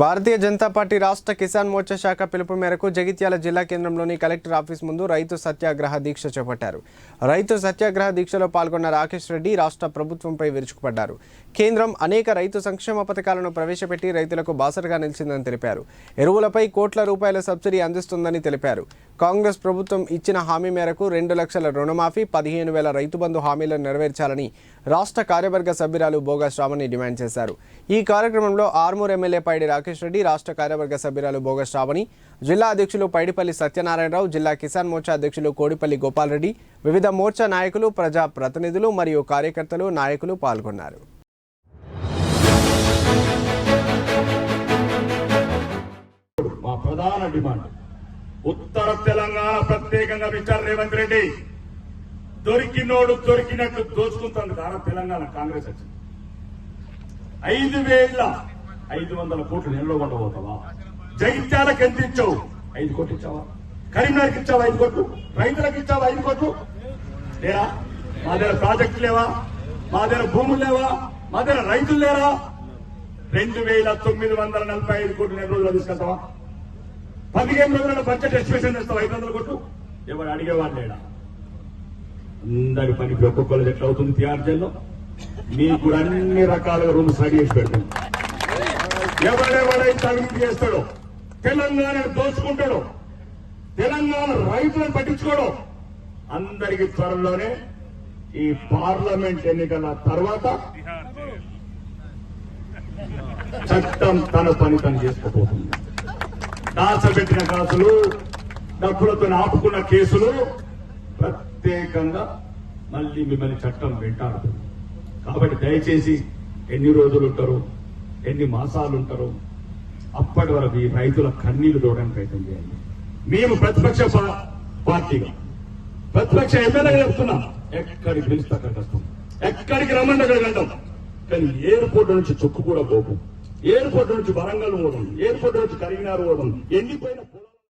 Bharatiya Janata party రాష్ట్ర కిసాన్ మోర్చా శాఖ పిలుపు మేరకు జగిత్యాల జిల్లా కేంద్రంలోని కలెక్టర్ ఆఫీస్ ముందు రైతు సత్యాగ్రహ దీక్ష చేపట్టారు. రైతు సత్యాగ్రహ దీక్షలో పాల్గొన్న రాకేష్ రెడ్డి రాష్ట్ర ప్రభుత్వంపై విరుచుకుపడ్డారు. కేంద్రం అనేక రైతు సంక్షేమ పథకాలను ప్రవేశపెట్టి రైతులకు బాసటగా నిలిచిందని తెలిపారు. ఎరువులపై కోట్ల రూపాయల సబ్సిడీ అందిస్తుందని తెలిపారు. కాంగ్రెస్ ప్రభుత్వం ఇచ్చిన హామీ మేరకు రెండు లక్షల రుణమాఫీ పదిహేను వేల రైతు బంధు హామీలను నెరవేర్చాలని రాష్ట్ర కార్యవర్గ సభ్యురాలు బోగా శ్రావణి డిమాండ్ చేశారు. ఈ కార్యక్రమంలో ఆర్మూర్ ఎమ్మెల్యే పైడి రాకేష్ రెడ్డి రాష్ట్ర కార్యవర్గ సభ్యురాలు బోగా శ్రావణి జిల్లా అధ్యక్షులు పైడిపల్లి సత్యనారాయణరావు జిల్లా కిసాన్ మోర్చా అధ్యక్షులు కోడిపల్లి గోపాలరెడ్డి వివిధ మోర్చా నాయకులు ప్రజా ప్రతినిధులు మరియు కార్యకర్తలు నాయకులు పాల్గొన్నారు. మా ప్రధాన డిమాండ్. ఉత్తర తెలంగాణ ప్రత్యేకంగా మిస్టర్ రేవంత్ రెడ్డి. దొరికినోడు దొరికినట్టు దోచుకుంటుంది. కారణం తెలంగాణ కాంగ్రెస్ వచ్చింది. ఐదు వేల ఐదు వందల కోట్లు నెలలో ఉండబోతావా జగిత్యాలకు ఎంత ఇచ్చావు? ఐదు కోట్లు ఇచ్చావా? కరీంనగర్కి ఇచ్చావా ఐదు కోట్లు? రైతులకు ఇచ్చావా ఐదు కోట్లు? లేరా? మా దగ్గర ప్రాజెక్టు లేవా? మా దగ్గర భూములు లేవా? మా దగ్గర రైతులు లేరా? రెండు వేల తొమ్మిది వందల నలభై ఐదు కోట్లు నెల రోజులు తీసుకెళ్తావా? పదిహేను రోజుల బడ్జెట్ ఎస్టిమేషన్ చేస్తావు ఐదు వందల కోట్లు ఎవరు అడిగేవాడు లేడా? అందరి పని ఒక్కొక్కరు ఎట్లా అవుతుంది తిహార్ జైల్లో మీకు అన్ని రకాలుగా రూమ్స్ రెడీ చేసి పెట్టండి ఎవడెవడైతే అభివృద్ధి చేస్తాడో? తెలంగాణ దోచుకుంటాడో? తెలంగాణ రైతులను పట్టించుకోవడం అందరికి త్వరలోనే ఈ పార్లమెంట్ ఎన్నికల తర్వాత చట్టం తన పని తను చేసుకోబోతుంది దాచబెట్టిన కాసులు డబ్బులతో ఆపుకున్న కేసులు ప్రత్యేకంగా మళ్ళీ మిమ్మల్ని చట్టం వెంటాడుతుంది. కాబట్టి దయచేసి ఎన్ని రోజులు ఉంటారు ఎన్ని మాసాలు ఉంటారు అప్పటి వరకు ఈ రైతుల కన్నీళ్ళు చూడడానికి ప్రయత్నం చేయండి. మేము ప్రతిపక్ష పార్టీగా. ప్రతిపక్ష ఎమ్మెల్యేగా చెప్తున్నాం ఎక్కడికి పిలిస్తే అక్కడికి వస్తాం ఎక్కడికి రమ్మండి అక్కడికి అంటాం కానీ ఎయిర్పోర్ట్ నుంచి చొక్కు కూడా పోకు. ఎయిర్పోర్ట్ నుంచి వరంగల్ పోవడం ఎయిర్పోర్ట్ నుంచి కరీంనగర్ పోవడం ఎండిపోయిన పొలాలు